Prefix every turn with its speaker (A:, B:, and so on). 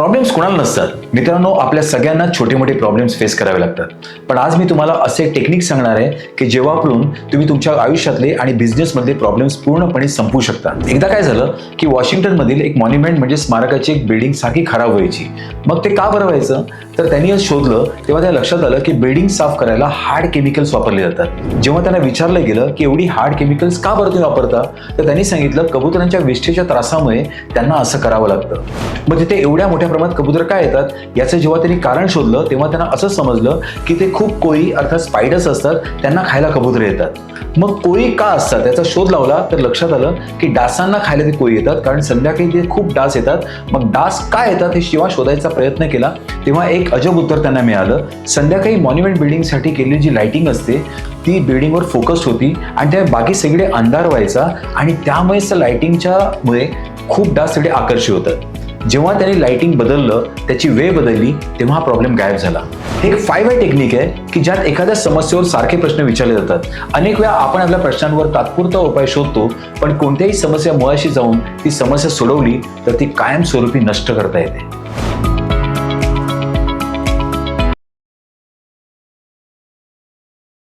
A: Problems कोणाला नसतात. मित्रांनो आपल्या सगळ्यांना छोटे मोठे प्रॉब्लेम्स फेस करावे लागतात. पण आज मी तुम्हाला असे टेक्निक सांगणार आहे की जेव्हा वापरून तुम्ही तुमच्या आयुष्यातले आणि बिझनेसमधले प्रॉब्लेम्स पूर्णपणे संपवू शकता. एकदा काय झालं की वॉशिंग्टनमधील एक मॉन्युमेंट म्हणजे स्मारकाची एक बिल्डिंग सारखी खराब व्हायची. मग ते का बरं व्हायचं? तर त्यांनी शोधलं तेव्हा त्या लक्षात आलं की बिल्डिंग साफ करायला हार्ड केमिकल्स वापरले जातात. जेव्हा त्यांना विचारलं गेलं की एवढी हार्ड केमिकल्स का बरं तुम्ही वापरता? तर त्यांनी सांगितलं कबुतरांच्या विष्ठेच्या त्रासामुळे त्यांना असं करावं लागतं. मग तिथे एवढ्या मोठ्या प्रमाणात कबुतर काय येतात याचं जेव्हा त्यांनी कारण शोधलं तेव्हा त्यांना असं समजलं की ते खूप कोळी अर्थात स्पायडर्स असतात त्यांना खायला कबुतर येतात. मग कोळी का असतात? त्याचा शोध लावला तर लक्षात आलं की डासांना खायला ते कोळी येतात कारण संध्याकाळी ते खूप डास येतात. मग डास काय येतात हे जेव्हा शोधायचा प्रयत्न केला तेव्हा एक अजब उत्तर त्यांना मिळालं. संध्याकाळी मॉन्युमेंट बिल्डिंगसाठी केलेली जी लायटिंग असते ती बिल्डिंगवर फोकस्ड होती आणि त्या बाकी सगळे अंधार व्हायचा आणि त्यामुळेच लायटिंगच्या मुळे खूप डास तिकडे आकर्षित होतात. जेव्हा त्याने लाइटिंग बदललं त्याची वेळ बदलली तेव्हा हा प्रॉब्लेम गायब झाला. हे एक फाय वे टेक्निक आहे की ज्यात एखाद्या समस्येवर सारखे प्रश्न विचारले जातात. अनेक वेळा आपण आपल्या प्रश्नांवर तात्पुरता उपाय शोधतो पण कोणत्याही समस्या मुळाशी जाऊन ती समस्या सोडवली तर ती कायमस्वरूपी नष्ट करता येते.